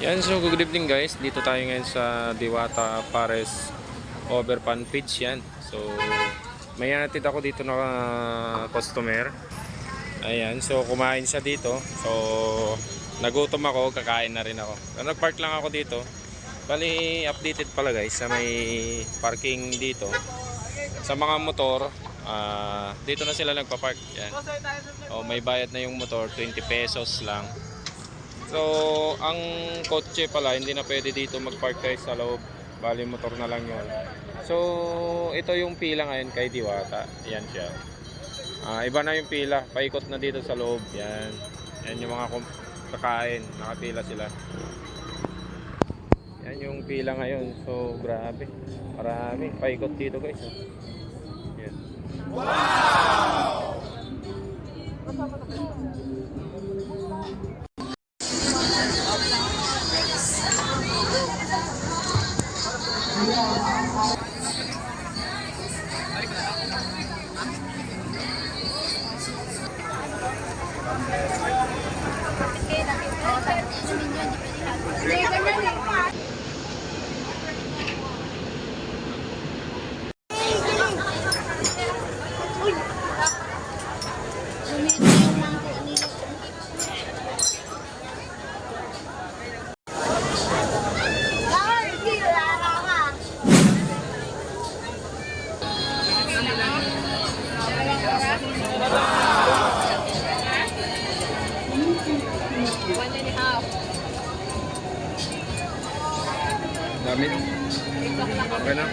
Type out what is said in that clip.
Yan, so good evening guys. Dito tayo ngayon sa Diwata Pares Overpan Pitch yan. So, may natid ako dito na ah, customer. Ayan, so kumain siya dito. So, nagutom ako, kakain na rin ako. So, nag-park lang ako dito. Bali, updated pala guys sa may parking dito. Sa mga motor, ah, dito na sila nagpa-park. Yan. O, may bayad na yung motor, 20 pesos lang. So, ang kotse pala, hindi na pwede dito mag-park guys sa loob. Bali, motor na lang yun. So, ito yung pila ngayon kay Diwata. Yan siya. Ah, iba na yung pila. Paikot na dito sa loob. Yan. Yan yung mga kakain. Nakapila sila. Yan yung pila ngayon. So, grabe. Marami. Paikot dito guys. Yan. One and a half. Damit. Okay na.